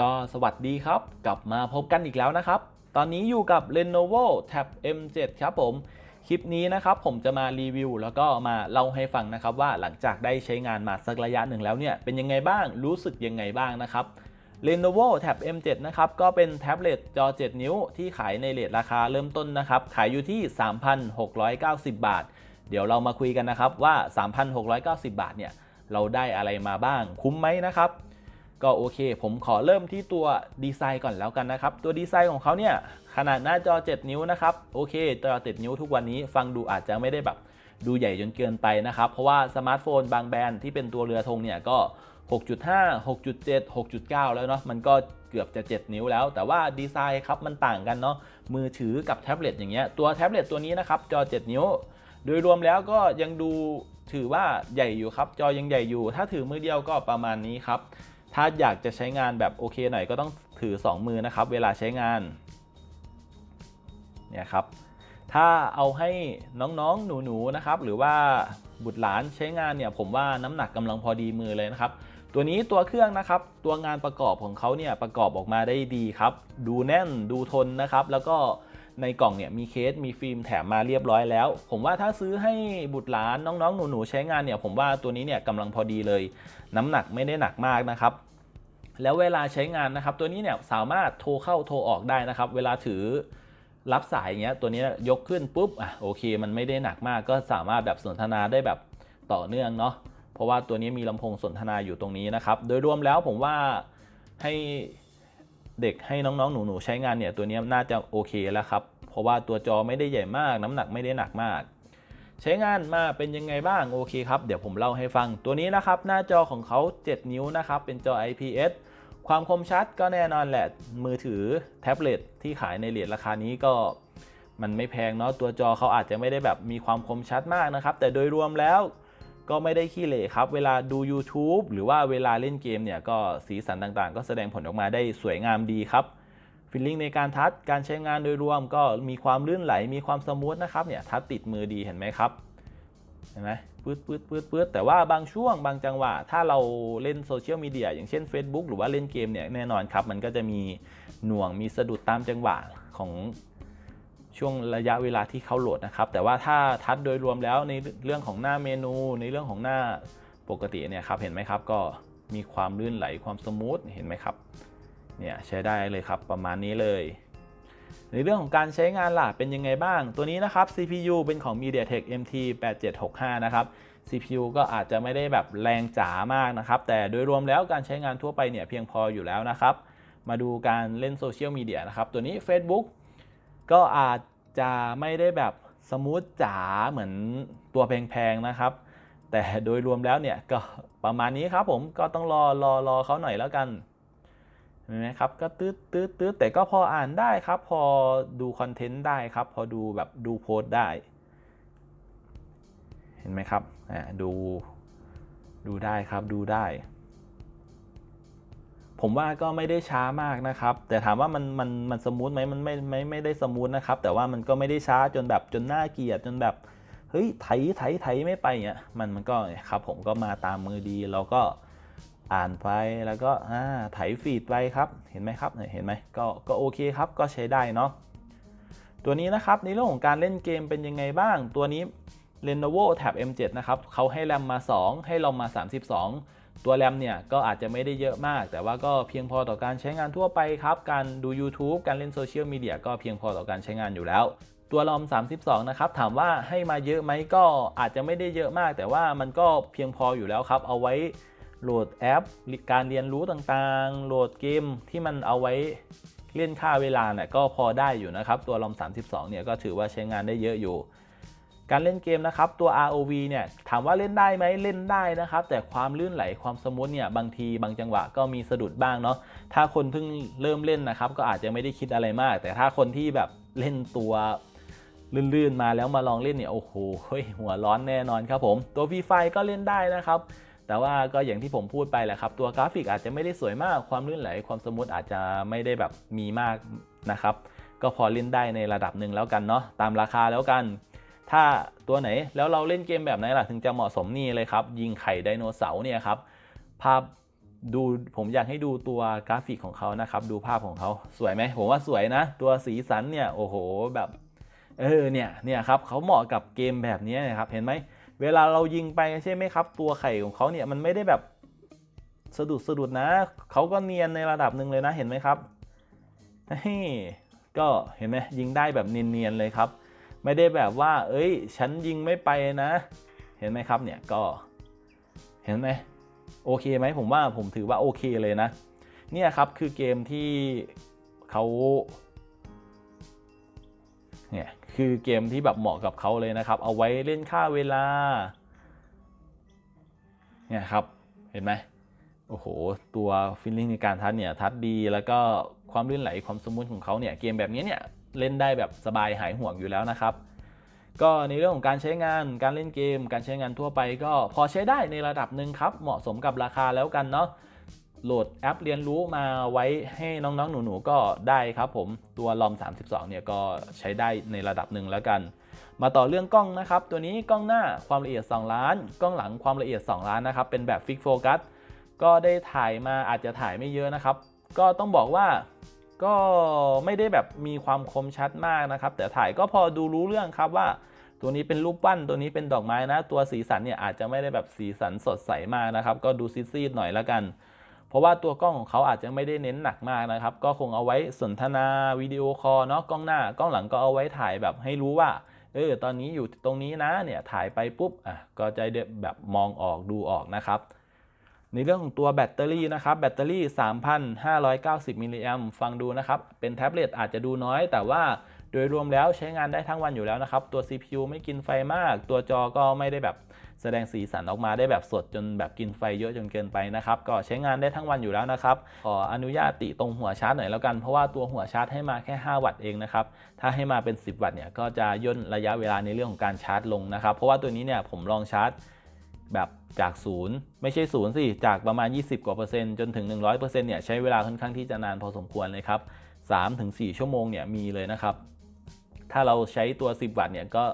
ก็สวัสดีครับ กลับมาพบกันอีกแล้วนะครับ ตอนนี้อยู่กับ Lenovo Tab M7 ครับผม คลิปนี้นะครับผมจะมารีวิว แล้วก็มาเล่าให้ฟังนะครับว่าหลังจากได้ใช้งานมาสักระยะหนึ่งแล้วเนี่ยเป็นยังไงบ้างรู้สึกยังไงบ้างนะครับ Lenovo Tab M7 นะครับก็เป็นแท็บเล็ตจอ 7 นิ้วที่ขายในเรทราคาเริ่มต้นนะครับขายอยู่ที่ 3,690 บาท เดี๋ยวเรามาคุยกันนะครับว่า 3,690 บาทเนี่ยเราได้อะไรมาบ้างคุ้มไหมนะครับ ก็โอเค ผมขอเริ่มที่ตัวดีไซน์ก่อนแล้วกันนะครับ ตัวดีไซน์ของเขาเนี่ย ขนาดหน้าจอ 7 นิ้วนะครับ โอเคจอ 7 นิ้วทุกวันนี้ฟังดูอาจจะไม่ได้แบบดูใหญ่จนเกินไปนะครับ เพราะว่าสมาร์ทโฟนบางแบรนด์ที่เป็นตัวเรือธงเนี่ยก็ 6.5 6.7 6.9 แล้วเนาะมันก็เกือบจะ 7 นิ้วแล้ว แต่ว่าดีไซน์ครับมันต่างกันเนาะมือถือกับแท็บเล็ตอย่างเงี้ยตัวแท็บเล็ตตัวนี้นะครับจอ 7 นิ้ว โดยรวมแล้วก็ยังดูถือว่าใหญ่อยู่ครับ จอยังใหญ่อยู่ ถ้าถือมือเดียวก็ประมาณนี้ครับ ถ้าอยากจะใช้งานแบบโอเคหน่อยก็ต้องถือ 2 มือนะครับ เวลาใช้งานเนี่ยครับถ้าเอาให้น้องๆ หนูๆ นะครับ หรือว่าบุตรหลานใช้งานเนี่ย ผมว่าน้ำหนักกำลังพอดีมือเลยนะครับ ตัวนี้ตัวเครื่องนะครับ ตัวงานประกอบของเขาเนี่ยประกอบออกมาได้ดีครับ ดูแน่นดูทนนะครับ แล้วก็ในกล่องเนี่ยมีเคสมีฟิล์มแถมมาเรียบร้อยแล้ว ผมว่าถ้าซื้อให้บุตรหลานน้องๆ หนูๆ ใช้งานเนี่ย ผมว่าตัวนี้เนี่ยกำลังพอดีเลย น้ำหนักไม่ได้หนักมากนะครับ แล้วเวลาใช้งานนะครับ ตัวนี้เนี่ยสามารถโทรเข้าโทรออกได้นะครับ เวลาถือรับสายอย่างเงี้ยตัวนี้ยกขึ้นปุ๊บอะโอเค มันไม่ได้หนักมากก็สามารถแบบสนทนาได้แบบต่อเนื่องเนาะเพราะว่าตัวนี้มีลำโพงสนทนาอยู่ตรงนี้นะครับ โดยรวมแล้วผมว่าให้เด็กให้น้องๆ หนูๆ ใช้งานเนี่ยตัวนี้น่าจะโอเคแล้วครับ เพราะว่าตัวจอไม่ได้ใหญ่มาก น้ำหนักไม่ได้หนักมาก ใช้งานมาเป็นยังไงบ้างโอเคครับ เดี๋ยวผมเล่าให้ฟังตัวนี้นะครับ หน้าจอของเขา 7 นิ้วนะครับ เป็นจอ IPS ความคมชัดก็แน่นอนแหละ มือถือแท็บเล็ตที่ขายในเหรียญราคานี้ก็มันไม่แพงเนาะตัวจอเขาอาจจะไม่ได้แบบมีความคมชัดมากนะครับ แต่โดยรวมแล้วก็ไม่ได้ขี้เหร่ครับ เวลาดู YouTube หรือว่าเวลาเล่นเกมเนี่ยก็สีสันต่างๆ ก็แสดงผลออกมาได้สวยงามดีครับ ฟีลลิ่งในการทัชการใช้งานโดยรวมก็มีความลื่นไหล มีความสมูทนะครับเนี่ยทัชติดมือดีเห็นไหมครับเห็นไหมปื๊ดปื๊ดปื๊ดปื๊ดแต่ว่าบางช่วงบางจังหวะ ถ้าเราเล่นโซเชียลมีเดียอย่างเช่น Facebook หรือว่าเล่นเกมเนี่ยแน่นอนครับ มันก็จะมีหน่วงมีสะดุดตามจังหวะของช่วงระยะเวลาที่เขาโหลดนะครับ แต่ว่าถ้าทัดโดยรวมแล้วในเรื่องของหน้าเมนู ในเรื่องของหน้าปกติเนี่ยครับเห็นไหมครับก็มีความลื่นไหลความสมูทเห็นไหมครับ เนี่ยใช้ได้เลยครับประมาณนี้เลย ในเรื่องของการใช้งานล่ะเป็นยังไงบ้าง ตัวนี้นะครับ CPU เป็นของ MediaTek MT 8765นะครับ CPU ก็อาจจะไม่ได้แบบแรงจ๋ามากนะครับ แต่โดยรวมแล้วการใช้งานทั่วไปเนี่ยเพียงพออยู่แล้วนะครับ มาดูการเล่นโซเชียลมีเดียนะครับ ตัวนี้ Facebook ก็อาจจะไม่ได้แบบสมูทจ๋าเหมือนตัวแพงๆนะครับ แต่โดยรวมแล้วเนี่ยก็ประมาณนี้ครับผมก็ต้องรอรอรอเขาหน่อยแล้วกัน เห็นไหมครับก็ตืดตืดตืดแต่ก็พออ่านได้ครับ พอดูคอนเทนต์ได้ครับ พอดูแบบดูโพสต์ได้ เห็นไหมครับอ่าดูดูได้ครับดูได้ ผมว่าก็ไม่ได้ช้ามากนะครับ แต่ถามว่ามันมันมันสมูทไหมมันไม่ไม่ไม่ได้สมูทนะครับ แต่ว่ามันก็ไม่ได้ช้าจนแบบจนน่าเกลียดจนแบบเฮ้ยไถไถไถไม่ไปเงี้ยมันมันก็ครับผมก็มาตามมือดีเราก็ อ่านไปแล้วก็ไถฟีดไปครับเห็นไหมครับเห็นไหมก็ก็โอเคครับก็ใช้ได้เนาะตัวนี้นะครับในเรื่องของการเล่นเกมเป็นยังไงบ้าง ตัวนี้ Lenovo Tab M7 นะครับเขาให้แรมมา 2 ให้ลอมมา 32 ตัวแรมเนี่ยก็อาจจะไม่ได้เยอะมาก แต่ว่าก็เพียงพอต่อการใช้งานทั่วไปครับ การดู YouTube การเล่นโซเชียลมีเดียก็เพียงพอต่อการใช้งานอยู่แล้วตัวลอม 32 นะครับ ถามว่าให้มาเยอะไหมก็อาจจะไม่ได้เยอะมาก แต่ว่ามันก็เพียงพออยู่แล้วครับ เอาไว้ โหลดแอปการเรียนรู้ต่างๆ โหลดเกมที่มันเอาไว้เล่นค่าเวลาเนี่ยก็พอได้อยู่นะครับตัวลอม32 เนี่ยก็ถือว่าใช้งานได้เยอะอยู่ การเล่นเกมนะครับตัว ROV เนี่ยถามว่าเล่นได้ไหมเล่นได้นะครับ แต่ความลื่นไหลความสมูทเนี่ยบางทีบางจังหวะก็มีสะดุดบ้างเนาะถ้าคนเพิ่งเริ่มเล่นนะครับก็อาจจะไม่ได้คิดอะไรมาก แต่ถ้าคนที่แบบเล่นตัวลื่นๆมาแล้วมาลองเล่นเนี่ยโอ้โหหัวร้อนแน่นอนครับผม ตัว V5 ก็เล่นได้นะครับ แต่ว่าก็อย่างที่ผมพูดไปแหละครับ ตัวกราฟิกอาจจะไม่ได้สวยมากความลื่นไหลความสมูทอาจจะไม่ได้แบบมีมากนะครับ ก็พอเล่นได้ในระดับหนึ่งแล้วกันเนาะตามราคาแล้วกัน ถ้าตัวไหนแล้วเราเล่นเกมแบบไหนล่ะถึงจะเหมาะสมนี่เลยครับ ยิงไข่ไดโนเสาร์เนี่ยครับภาพดูผมอยากให้ดูตัวกราฟิกของเขานะครับ ดูภาพของเขาสวยไหมผมว่าสวยนะ ตัวสีสันเนี่ยโอ้โหแบบเออเนี่ยเนี่ยครับเขาเหมาะกับเกมแบบนี้นะครับเห็นไหม เวลาเรายิงไปใช่ไหมครับ ตัวไข่ของเขาเนี่ยมันไม่ได้แบบสะดุดสะดุดนะเขาก็เนียนในระดับหนึ่งเลยนะเห็นไหมครับเฮ้ยก็เห็นไหมยิงได้แบบเนียนๆเลยครับ ไม่ได้แบบว่า เอ้ย ฉันยิงไม่ไปนะ เห็นไหมครับเนี่ยก็เห็นไหมโอเคไหมผมว่าผมถือว่าโอเคเลยนะ เนี่ยครับคือเกมที่เขา เนี่ยคือเกมที่แบบเหมาะกับเขาเลยนะครับ เอาไว้เล่นค่าเวลาเนี่ยครับเห็นไหมโอ้โห ตัวฟิลลิ่งในการทัดเนี่ยทัดดีแล้วก็ความลื่นไหลความสมูทของเขาเนี่ยเกมแบบนี้เนี่ยเล่นได้แบบสบายหายห่วงอยู่แล้วนะครับ ก็ในเรื่องของการใช้งานการเล่นเกม การใช้งานทั่วไปก็พอใช้ได้ในระดับหนึ่งครับ เหมาะสมกับราคาแล้วกันเนาะ โหลดแอปเรียนรู้มาไว้ให้น้องๆ หนูๆ ก็ได้ครับผมตัวลอม 32 เนี่ยก็ใช้ได้ในระดับหนึ่งแล้วกัน มาต่อเรื่องกล้องนะครับ ตัวนี้กล้องหน้าความละเอียด 2 ล้าน กล้องหลังความละเอียด 2 ล้านนะครับ เป็นแบบฟิกโฟกัสก็ได้ถ่ายมาอาจจะถ่ายไม่เยอะนะครับ ก็ต้องบอกว่าก็ไม่ได้แบบมีความคมชัดมากนะครับ แต่ถ่ายก็พอดูรู้เรื่องครับว่า ตัวนี้เป็นรูปปั้นตัวนี้เป็นดอกไม้นะ ตัวสีสันเนี่ยอาจจะไม่ได้แบบสีสันสดใสมากนะครับ ก็ดูซีดๆหน่อยแล้วกัน ราะว่าตัวกล้องของเขาอาจจะไม่ได้เน้นหนักมากนะครับ ก็คงเอาไว้สนทนาวิดีโอคอลเนาะกล้องหน้ากล้องหลังก็เอาไว้ถ่ายแบบให้รู้ว่าเออตอนนี้อยู่ตรงนี้นะเนี่ยถ่ายไปปุ๊บอะก็จะแบบมองออกดูออกนะครับ ในเรื่องของตัวแบตเตอรี่นะครับแบตเตอรี่ 3,590มิลลิแอมฟังดูนะครับ เป็นแท็บเล็ตอาจจะดูน้อยแต่ว่า ดยรวมแล้วใช้งานได้ทั้งวันอยู่แล้วนะครับ ตัว CPU ไม่กินไฟมาก ตัวจอก็ไม่ได้แบบแสดงสีสันออกมาได้แบบสดจนแบบกินไฟเยอะจนเกินไปนะครับ ก็ใช้งานได้ทั้งวันอยู่แล้วนะครับขออนุญาตติตรงหัวชาร์จหน่อยแล้วกัน เพราะว่าตัวหัวชาร์จให้มาแค่ 5 วัตต์เองนะครับ ถ้าให้มาเป็น 10 วัตต์เนี่ยก็จะย่นระยะเวลาในเรื่องของการชาร์จลงนะครับ เพราะว่าตัวนี้เนี่ยผมลองชาร์จแบบจากศูนย์ไม่ใช่ศูนย์สิ จากประมาณ 20 กว่าเปอร์เซ็นต์จนถึง 100%เนี่ยใช้เวลาค่อนข้างที่จะนานพอสมควรเลยครับ3-4 ชั่วโมงเนี่ยมีเลยนะครับ ถ้าเราใช้ตัว 10 วัตต์เนี่ยก็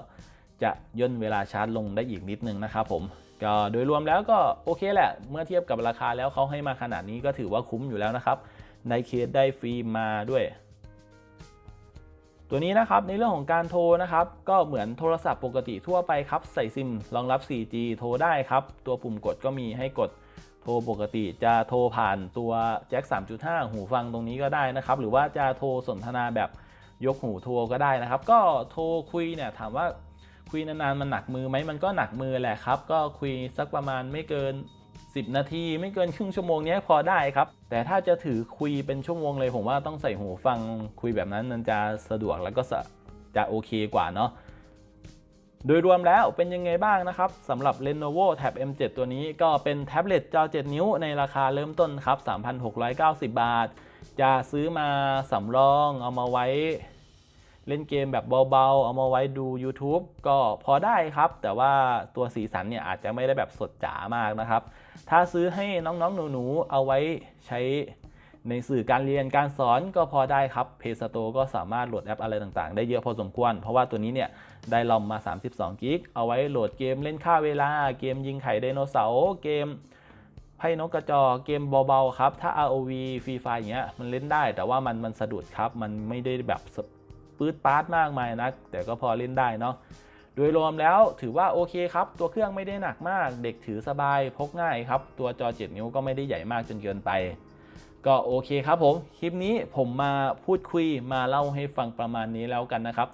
จะย่นเวลาชาร์จลงได้อีกนิดนึงนะครับผมก็โดยรวมแล้วก็โอเคแหละ เมื่อเทียบกับราคาแล้วเขาให้มาขนาดนี้ก็ถือว่าคุ้มอยู่แล้วนะครับไดเคสได้ฟรีมาด้วย ตัวนี้นะครับในเรื่องของการโทรนะครับ ก็เหมือนโทรศัพท์ปกติทั่วไปครับ ใส่ซิมรองรับ 4G โทรได้ครับ ตัวปุ่มกดก็มีให้กดโทรปกติจะโทรผ่านตัวแจ็ค 3.5 หูฟังตรงนี้ก็ได้นะครับ หรือว่าจะโทรสนทนาแบบ ยกหูโทรก็ได้นะครับ ก็โทรคุยเนี่ยถามว่าคุยนานๆมันหนักมือไหมมันก็หนักมือแหละครับ ก็คุยสักประมาณไม่เกิน 10 นาที ไม่เกินครึ่งชั่วโมงนี้พอได้ครับ แต่ถ้าจะถือคุยเป็นชั่วโมงเลย ผมว่าต้องใส่หูฟังคุยแบบนั้นมันจะสะดวกแล้วก็จะโอเคกว่าเนาะโดยรวมแล้วเป็นยังไงบ้างนะครับสำหรับ Lenovo Tab M7 ตัวนี้ก็เป็นแท็บเล็ตจอ 7 นิ้วในราคาเริ่มต้นครับ 3,690 บาท จะซื้อมาสำรองเอามาไว้ เล่นเกมแบบเบาๆ เอามาไว้ดู YouTube ก็พอได้ครับ แต่ว่าตัวสีสันเนี่ยอาจจะไม่ได้แบบสดจ๋ามากนะครับ ถ้าซื้อให้น้องๆ หนูๆ เอาไว้ใช้ในสื่อการเรียนการสอนก็พอได้ครับ Play Store ก็สามารถโหลดแอปอะไรต่างๆ ได้เยอะพอสมควร เพราะว่าตัวนี้เนี่ยได้ลอมมา 32 กิก เอาไว้โหลดเกมเล่นค่าเวลา เกมยิงไข่ไดโนเสาร์ เกมไพ่นกกระจอกเกมเบาๆครับ ถ้า ROV Free Fire อย่างเงี้ยมันเล่นได้ แต่ว่ามันมันสะดุดครับ มันไม่ได้แบบ ปื๊ดปาร์ตมากมายนะแต่ก็พอเล่นได้เนาะโดยรวมแล้วถือว่าโอเคครับ ตัวเครื่องไม่ได้หนักมาก เด็กถือสบายพกง่ายครับ ตัวจอ 7 นิ้วก็ไม่ได้ใหญ่มากจนเกินไป ก็โอเคครับผม คลิปนี้ผมมาพูดคุยมาเล่าให้ฟังประมาณนี้แล้วกันนะครับ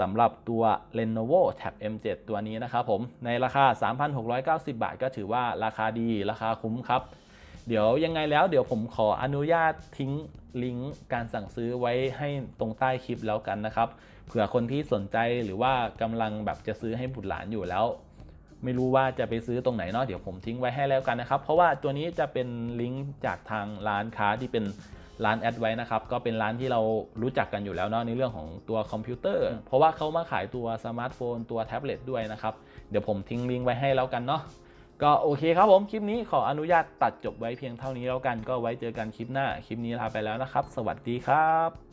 สำหรับตัว Lenovo Tab M7 ตัวนี้นะครับผม ในราคา 3,690 บาทก็ถือว่าราคาดีราคาคุ้มครับ เดี๋ยวยังไงแล้วเดี๋ยวผมขออนุญาตทิ้งลิงก์การสั่งซื้อไว้ให้ตรงใต้คลิปแล้วกันนะครับเผื่อคนที่สนใจหรือว่ากำลังแบบจะซื้อให้บุตรหลานอยู่แล้ว ไม่รู้ว่าจะไปซื้อตรงไหนเนาะเดี๋ยวผมทิ้งไว้ให้แล้วกันนะครับ เพราะว่าตัวนี้จะเป็นลิงก์จากทางร้านค้าที่เป็นร้านแอดไว้นะครับก็เป็นร้านที่เรารู้จักกันอยู่แล้วเนาะในเรื่องของตัวคอมพิวเตอร์ เพราะว่าเขามาขายตัวสมาร์ทโฟนตัวแท็บเล็ตด้วยนะครับเดี๋ยวผมทิ้งลิงก์ไว้ให้แล้วกันเนาะ ก็โอเคครับผมคลิปนี้ขออนุญาตตัดจบไว้เพียงเท่านี้แล้วกันก็ไว้เจอกันคลิปหน้าคลิปนี้ลาไปแล้วนะครับ สวัสดีครับ